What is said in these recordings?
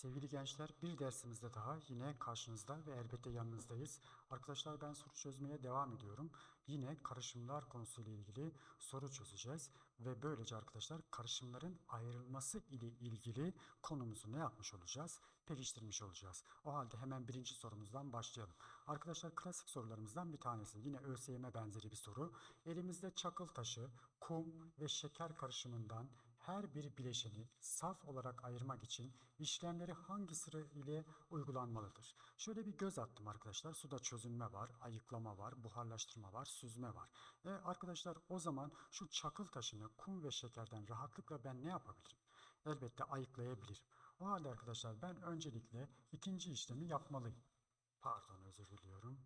Sevgili gençler bir dersimizde daha yine karşınızda ve elbette yanınızdayız. Arkadaşlar ben soru çözmeye devam ediyorum. Yine karışımlar konusuyla ilgili soru çözeceğiz. Ve böylece arkadaşlar karışımların ayrılması ile ilgili konumuzu ne yapmış olacağız? Pekiştirmiş olacağız. O halde hemen birinci sorumuzdan başlayalım. Arkadaşlar klasik sorularımızdan bir tanesi. Yine ÖSYM benzeri bir soru. Elimizde çakıl taşı, kum ve şeker karışımından her bir bileşeni saf olarak ayırmak için işlemleri hangi sıra ile uygulanmalıdır? Şöyle bir göz attım arkadaşlar. Suda çözünme var, ayıklama var, buharlaştırma var, süzme var. E arkadaşlar o zaman şu çakıl taşını kum ve şekerden rahatlıkla ben ne yapabilirim? Elbette ayıklayabilirim. O halde arkadaşlar ben öncelikle ikinci işlemi yapmalıyım. Pardon özür diliyorum.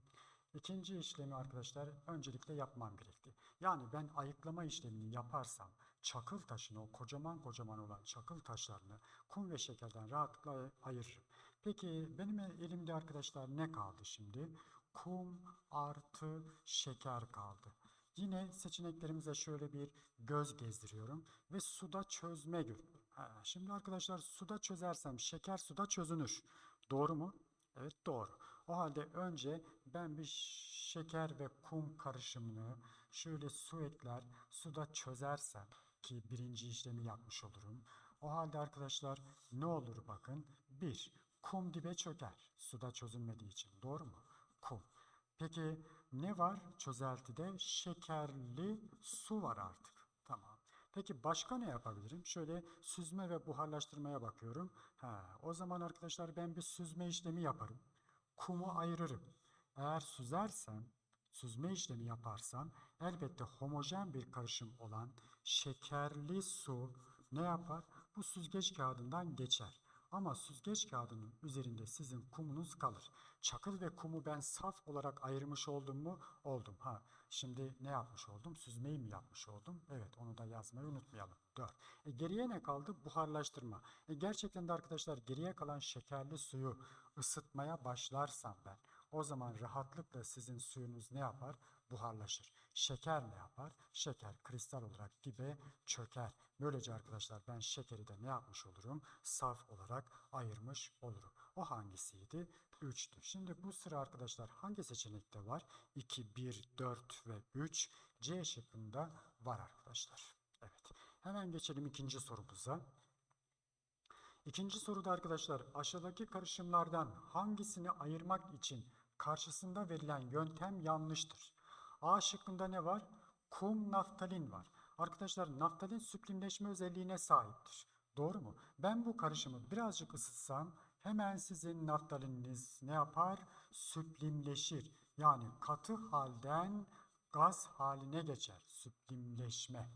İkinci işlemi arkadaşlar öncelikle yapmam gerekti. Yani ben ayıklama işlemini yaparsam çakıl taşını o kocaman kocaman olan çakıl taşlarını kum ve şekerden rahatlıkla ay- ayırırım. Peki benim elimde arkadaşlar ne kaldı şimdi? Kum artı şeker kaldı. Yine seçeneklerimize şöyle bir göz gezdiriyorum ve suda çözme görüyorum. Şimdi arkadaşlar suda çözersem şeker suda çözünür. Doğru mu? Evet doğru. O halde önce ben bir şeker ve kum karışımını şöyle su ekler, suda çözersem ki birinci işlemi yapmış olurum. O halde arkadaşlar ne olur bakın. Bir, kum dibe çöker suda çözülmediği için. Doğru mu? Kum. Peki ne var çözeltide? Şekerli su var artık. Tamam. Peki başka ne yapabilirim? Şöyle süzme ve buharlaştırmaya bakıyorum. Ha, o zaman arkadaşlar ben bir süzme işlemi yaparım. Kumu ayırırım. Eğer süzersem, süzme işlemi yaparsam elbette homojen bir karışım olan şekerli su ne yapar? Bu süzgeç kağıdından geçer. Ama süzgeç kağıdının üzerinde sizin kumunuz kalır. Çakıl ve kumu ben saf olarak ayırmış oldum mu? Oldum. Ha, şimdi ne yapmış oldum? Süzmeyi mi yapmış oldum? Evet, onu da yazmayı unutmayalım. 4. E, geriye ne kaldı? Buharlaştırma. E, gerçekten de arkadaşlar geriye kalan şekerli suyu ısıtmaya başlarsam ben, o zaman rahatlıkla sizin suyunuz ne yapar? Buharlaşır. Şeker ne yapar? Şeker kristal olarak dibe çöker. Böylece arkadaşlar ben şekeri de ne yapmış olurum? Saf olarak ayırmış olurum. O hangisiydi? 3'tü. Şimdi bu sıra arkadaşlar hangi seçenekte var? 2, 1, 4 ve 3. C şıkkında var arkadaşlar. Evet. Hemen geçelim ikinci sorumuza. İkinci soruda arkadaşlar aşağıdaki karışımlardan hangisini ayırmak için karşısında verilen yöntem yanlıştır? A şıkkında ne var? Kum naftalin var. Arkadaşlar naftalin süplimleşme özelliğine sahiptir. Doğru mu? Ben bu karışımı birazcık ısıtsam hemen sizin naftalininiz ne yapar? Süplimleşir. Yani katı halden gaz haline geçer. Süplimleşme.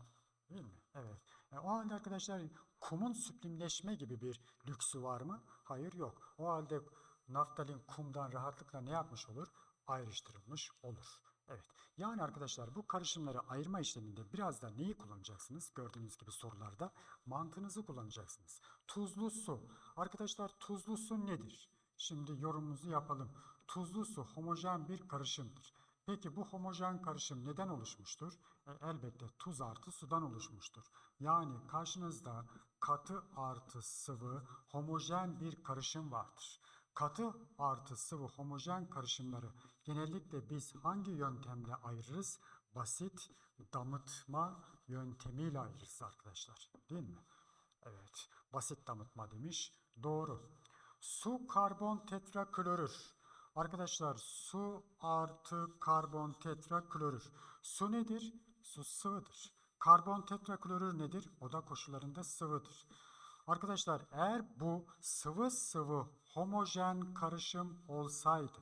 Değil mi? Evet. E, o halde arkadaşlar kumun süplimleşme gibi bir lüksü var mı? Hayır yok. O halde naftalin kumdan rahatlıkla ne yapmış olur? Ayrıştırılmış olur. Evet. Yani arkadaşlar bu karışımları ayırma işleminde biraz da neyi kullanacaksınız? Gördüğünüz gibi sorularda mantığınızı kullanacaksınız. Tuzlu su. Arkadaşlar tuzlu su nedir? Şimdi yorumumuzu yapalım. Tuzlu su homojen bir karışımdır. Peki bu homojen karışım neden oluşmuştur? E, elbette tuz artı sudan oluşmuştur. Yani karşınızda katı artı sıvı homojen bir karışım vardır. Katı artı sıvı homojen karışımları genellikle biz hangi yöntemle ayırırız? Basit damıtma yöntemiyle ayırırız arkadaşlar. Değil mi? Evet. Basit damıtma demiş. Doğru. Su karbon tetraklorür. Arkadaşlar su artı karbon tetraklorür. Su nedir? Su sıvıdır. Karbon tetraklorür nedir? Oda koşullarında sıvıdır. Arkadaşlar eğer bu sıvı sıvı homojen karışım olsaydı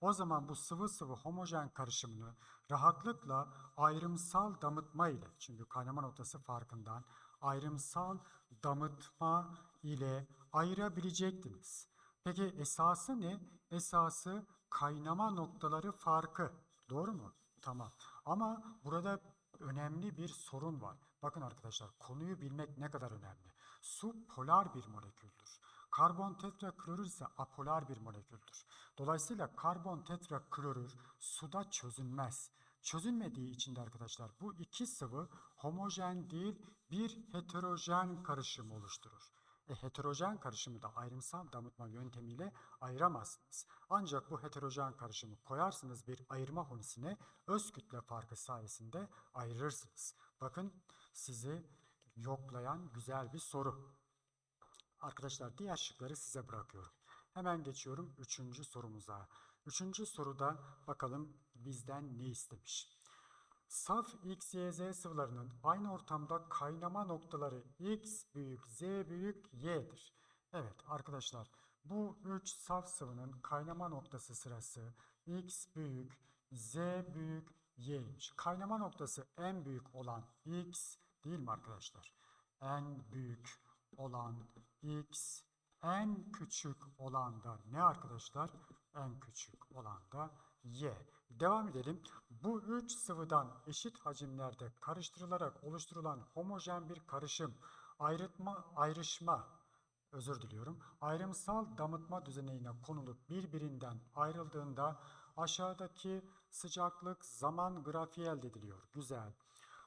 o zaman bu sıvı sıvı homojen karışımını rahatlıkla ayrımsal damıtma ile çünkü kaynama noktası farkından ayrımsal damıtma ile ayırabilecektiniz. Peki esası ne? Esası kaynama noktaları farkı. Doğru mu? Tamam. Ama burada önemli bir sorun var. Bakın arkadaşlar konuyu bilmek ne kadar önemli. Su polar bir moleküldür. Karbon tetraklorür ise apolar bir moleküldür. Dolayısıyla karbon tetraklorür suda çözünmez. Çözünmediği için de arkadaşlar bu iki sıvı homojen değil bir heterojen karışım oluşturur. E, heterojen karışımı da ayrımsal damıtma yöntemiyle ayıramazsınız. Ancak bu heterojen karışımı koyarsınız bir ayırma hunisine öz kütle farkı sayesinde ayırırsınız. Bakın sizi yoklayan güzel bir soru. Arkadaşlar diğer şıkları size bırakıyorum. Hemen geçiyorum üçüncü sorumuza. Üçüncü soruda bakalım bizden ne istemiş. Saf X, Y, Z sıvılarının aynı ortamda kaynama noktaları X büyük, Z büyük, Y'dir. Evet arkadaşlar bu üç saf sıvının kaynama noktası sırası X büyük, Z büyük, Y'ymiş. Kaynama noktası en büyük olan X değil mi arkadaşlar? En büyük olan X, en küçük olan da ne arkadaşlar? En küçük olan da Y. Devam edelim. Bu üç sıvıdan eşit hacimlerde karıştırılarak oluşturulan homojen bir karışım, ayrıtma, ayrışma, özür diliyorum, ayrımsal damıtma düzenine konulup birbirinden ayrıldığında aşağıdaki sıcaklık zaman grafiği elde ediliyor. Güzel.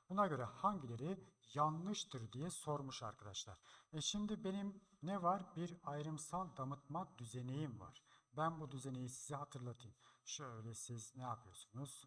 Buna göre hangileri yanlıştır diye sormuş arkadaşlar. E şimdi benim ne var? Bir ayrımsal damıtma düzeneğim var. Ben bu düzeneği size hatırlatayım. Şöyle siz ne yapıyorsunuz?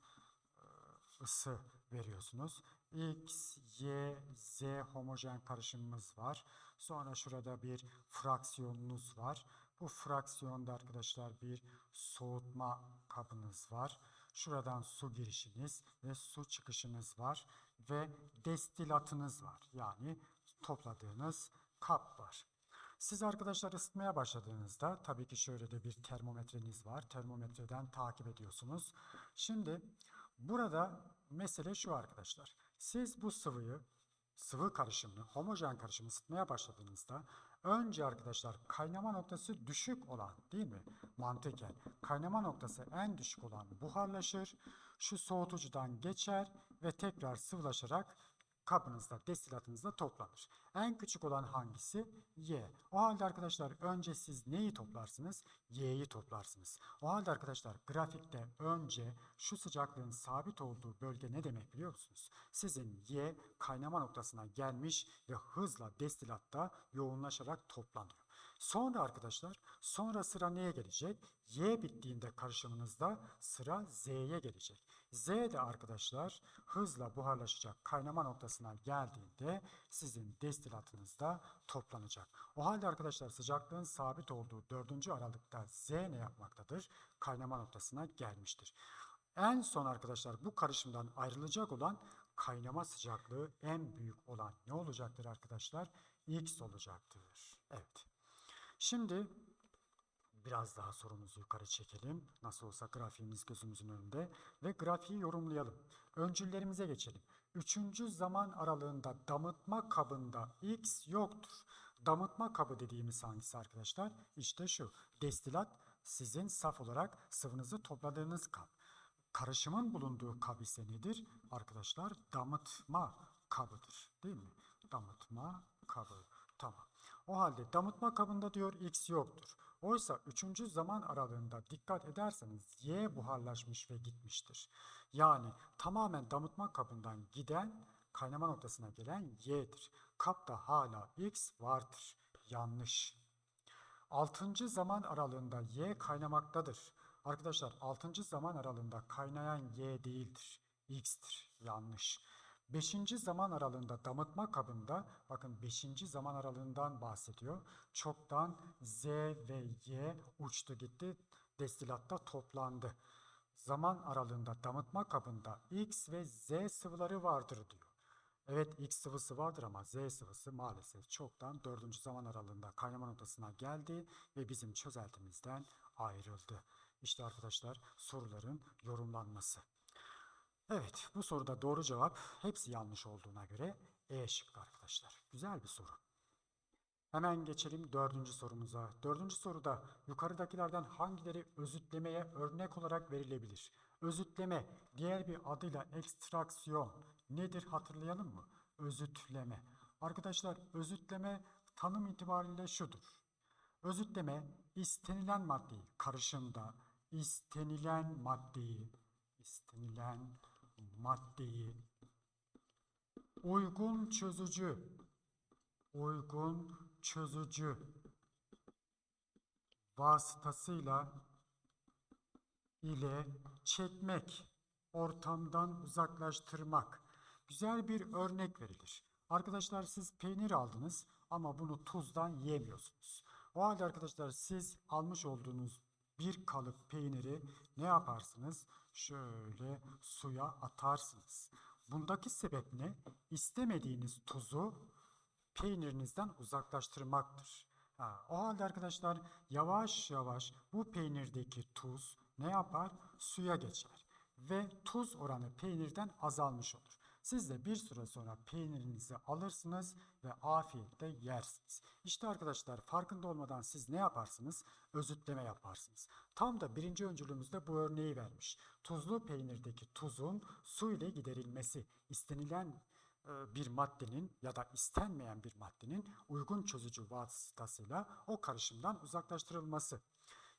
Ee, Isı veriyorsunuz. X, Y, Z homojen karışımımız var. Sonra şurada bir fraksiyonunuz var. Bu fraksiyonda arkadaşlar bir soğutma kabınız var. Şuradan su girişiniz ve su çıkışınız var ve destilatınız var. Yani topladığınız kap var. Siz arkadaşlar ısıtmaya başladığınızda tabii ki şöyle de bir termometreniz var. Termometreden takip ediyorsunuz. Şimdi burada mesele şu arkadaşlar. Siz bu sıvıyı sıvı karışımını, homojen karışımı ısıtmaya başladığınızda önce arkadaşlar kaynama noktası düşük olan değil mi? Mantıken kaynama noktası en düşük olan buharlaşır. Şu soğutucudan geçer ve tekrar sıvılaşarak kabınızda, destilatınızda toplanır. En küçük olan hangisi? Y. O halde arkadaşlar önce siz neyi toplarsınız? Y'yi toplarsınız. O halde arkadaşlar grafikte önce şu sıcaklığın sabit olduğu bölge ne demek biliyor musunuz? Sizin Y kaynama noktasına gelmiş ve hızla destilatta yoğunlaşarak toplanıyor. Sonra arkadaşlar sonra sıra neye gelecek? Y bittiğinde karışımınızda sıra Z'ye gelecek. Z de arkadaşlar hızla buharlaşacak kaynama noktasına geldiğinde sizin destilatınızda toplanacak. O halde arkadaşlar sıcaklığın sabit olduğu 4. aralıkta Z ne yapmaktadır? Kaynama noktasına gelmiştir. En son arkadaşlar bu karışımdan ayrılacak olan kaynama sıcaklığı en büyük olan ne olacaktır arkadaşlar? X olacaktır. Evet. Şimdi biraz daha sorumuzu yukarı çekelim. Nasıl olsa grafiğimiz gözümüzün önünde ve grafiği yorumlayalım. Öncüllerimize geçelim. Üçüncü zaman aralığında damıtma kabında X yoktur. Damıtma kabı dediğimiz hangisi arkadaşlar? İşte şu. Destilat sizin saf olarak sıvınızı topladığınız kap. Karışımın bulunduğu kap ise nedir? Arkadaşlar damıtma kabıdır. Değil mi? Damıtma kabı. Tamam. O halde damıtma kabında diyor X yoktur. Oysa üçüncü zaman aralığında dikkat ederseniz Y buharlaşmış ve gitmiştir. Yani tamamen damıtma kabından giden kaynama noktasına gelen Y'dir. Kapta hala X vardır. Yanlış. Altıncı zaman aralığında Y kaynamaktadır. Arkadaşlar altıncı zaman aralığında kaynayan Y değildir. X'tir. Yanlış. Beşinci zaman aralığında damıtma kabında bakın beşinci zaman aralığından bahsediyor. Çoktan Z ve Y uçtu gitti destilatta toplandı. Zaman aralığında damıtma kabında X ve Z sıvıları vardır diyor. Evet X sıvısı vardır ama Z sıvısı maalesef çoktan dördüncü zaman aralığında kaynama noktasına geldi ve bizim çözeltimizden ayrıldı. İşte arkadaşlar soruların yorumlanması. Evet bu soruda doğru cevap hepsi yanlış olduğuna göre E şıkkı arkadaşlar. Güzel bir soru. Hemen geçelim dördüncü sorumuza. Dördüncü soruda yukarıdakilerden hangileri özütlemeye örnek olarak verilebilir? Özütleme diğer bir adıyla ekstraksiyon nedir hatırlayalım mı? Özütleme. Arkadaşlar özütleme tanım itibariyle şudur. Özütleme istenilen maddeyi karışımda istenilen maddeyi istenilen maddeyi uygun çözücü uygun çözücü vasıtasıyla ile çekmek, ortamdan uzaklaştırmak. Güzel bir örnek verilir. Arkadaşlar siz peynir aldınız ama bunu tuzdan yiyemiyorsunuz. O halde arkadaşlar siz almış olduğunuz bir kalıp peyniri ne yaparsınız? Şöyle suya atarsınız. Bundaki sebep ne? İstemediğiniz tuzu peynirinizden uzaklaştırmaktır. Ha, o halde arkadaşlar yavaş yavaş bu peynirdeki tuz ne yapar? Suya geçer ve tuz oranı peynirden azalmış olur. Siz de bir süre sonra peynirinizi alırsınız ve afiyetle yersiniz. İşte arkadaşlar farkında olmadan siz ne yaparsınız? Özütleme yaparsınız. Tam da birinci öncülümüzde bu örneği vermiş. Tuzlu peynirdeki tuzun su ile giderilmesi istenilen e, bir maddenin ya da istenmeyen bir maddenin uygun çözücü vasıtasıyla o karışımdan uzaklaştırılması.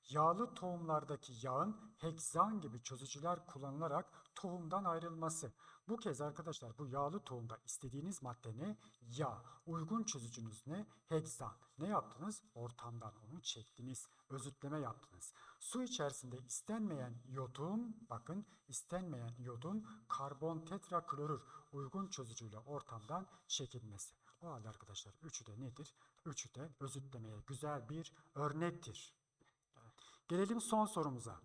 Yağlı tohumlardaki yağın heksan gibi çözücüler kullanılarak tohumdan ayrılması. Bu kez arkadaşlar bu yağlı tohumda istediğiniz madde ne? Yağ. Uygun çözücünüz ne? Heksan. Ne yaptınız? Ortamdan onu çektiniz. Özütleme yaptınız. Su içerisinde istenmeyen iyodun, bakın istenmeyen iyodun karbon tetraklorür uygun çözücüyle ortamdan çekilmesi. O halde arkadaşlar üçü de nedir? Üçü de özütlemeye güzel bir örnektir. Gelelim son sorumuza.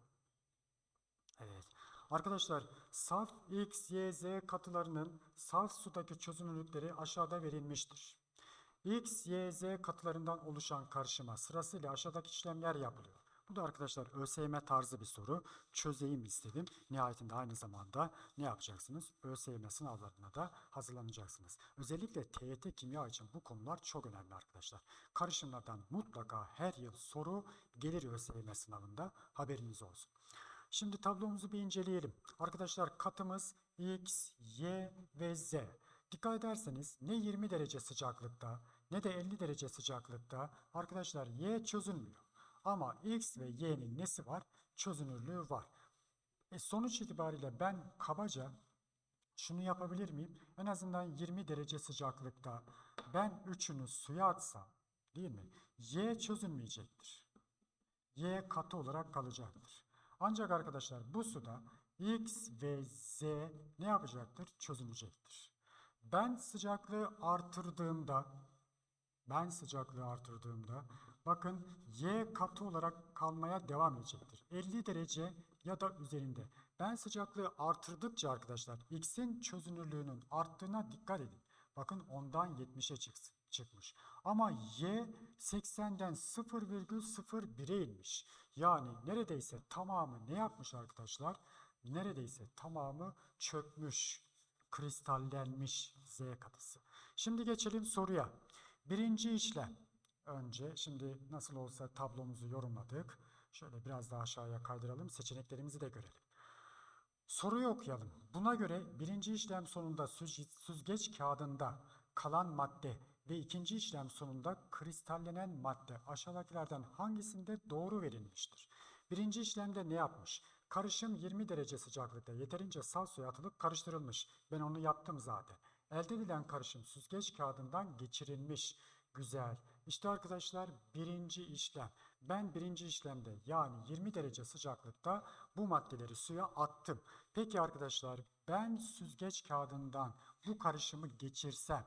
Evet. Arkadaşlar saf X, Y, Z katılarının saf sudaki çözünürlükleri aşağıda verilmiştir. X, Y, Z katılarından oluşan karışıma sırasıyla aşağıdaki işlemler yapılıyor. Bu da arkadaşlar ÖSYM tarzı bir soru. Çözeyim istedim. Nihayetinde aynı zamanda ne yapacaksınız? ÖSYM sınavlarına da hazırlanacaksınız. Özellikle TYT kimya için bu konular çok önemli arkadaşlar. Karışımlardan mutlaka her yıl soru gelir ÖSYM sınavında haberiniz olsun. Şimdi tablomuzu bir inceleyelim. Arkadaşlar katımız X, Y ve Z. Dikkat ederseniz ne 20 derece sıcaklıkta ne de 50 derece sıcaklıkta arkadaşlar Y çözünmüyor. Ama X ve Y'nin nesi var? Çözünürlüğü var. E sonuç itibariyle ben kabaca şunu yapabilir miyim? En azından 20 derece sıcaklıkta ben üçünü suya atsam değil mi? Y çözünmeyecektir. Y katı olarak kalacaktır. Ancak arkadaşlar bu suda X ve Z ne yapacaktır? Çözülecektir. Ben sıcaklığı artırdığımda ben sıcaklığı artırdığımda bakın Y katı olarak kalmaya devam edecektir. 50 derece ya da üzerinde. Ben sıcaklığı artırdıkça arkadaşlar X'in çözünürlüğünün arttığına dikkat edin. Bakın ondan 70'e çıksın çıkmış. Ama y 80'den 0,01'e inmiş. Yani neredeyse tamamı ne yapmış arkadaşlar? Neredeyse tamamı çökmüş, kristallenmiş z katısı. Şimdi geçelim soruya. Birinci işlem. Önce şimdi nasıl olsa tablomuzu yorumladık. Şöyle biraz daha aşağıya kaydıralım. Seçeneklerimizi de görelim. Soruyu okuyalım. Buna göre birinci işlem sonunda süzgeç kağıdında kalan madde ve ikinci işlem sonunda kristallenen madde aşağıdakilerden hangisinde doğru verilmiştir? Birinci işlemde ne yapmış? Karışım 20 derece sıcaklıkta yeterince sal suya atılıp karıştırılmış. Ben onu yaptım zaten. Elde edilen karışım süzgeç kağıdından geçirilmiş. Güzel. İşte arkadaşlar birinci işlem. Ben birinci işlemde yani 20 derece sıcaklıkta bu maddeleri suya attım. Peki arkadaşlar ben süzgeç kağıdından bu karışımı geçirsem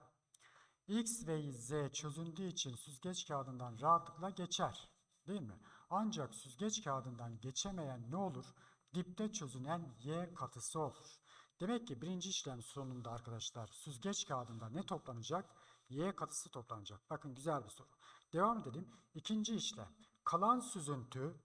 X ve Z çözündüğü için süzgeç kağıdından rahatlıkla geçer. Değil mi? Ancak süzgeç kağıdından geçemeyen ne olur? Dipte çözünen Y katısı olur. Demek ki birinci işlem sonunda arkadaşlar süzgeç kağıdında ne toplanacak? Y katısı toplanacak. Bakın güzel bir soru. Devam edelim. İkinci işlem. Kalan süzüntü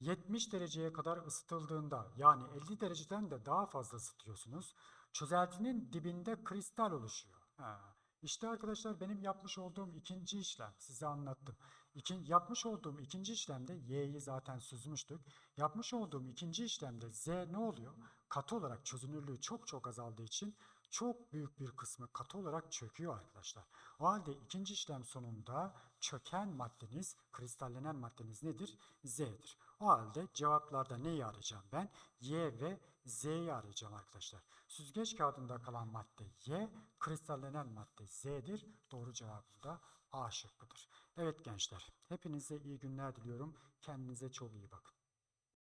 70 dereceye kadar ısıtıldığında yani 50 dereceden de daha fazla ısıtıyorsunuz. Çözeltinin dibinde kristal oluşuyor. Ha. İşte arkadaşlar benim yapmış olduğum ikinci işlem size anlattım. İkin, yapmış olduğum ikinci işlemde Y'yi zaten süzmüştük. Yapmış olduğum ikinci işlemde Z ne oluyor? Katı olarak çözünürlüğü çok çok azaldığı için çok büyük bir kısmı katı olarak çöküyor arkadaşlar. O halde ikinci işlem sonunda çöken maddeniz, kristallenen maddeniz nedir? Z'dir. O halde cevaplarda neyi arayacağım ben? Y ve Z'yi arayacağım arkadaşlar. Süzgeç kağıdında kalan madde Y, kristallenen madde Z'dir. Doğru cevabını da A şıkkıdır. Evet gençler, hepinize iyi günler diliyorum. Kendinize çok iyi bakın.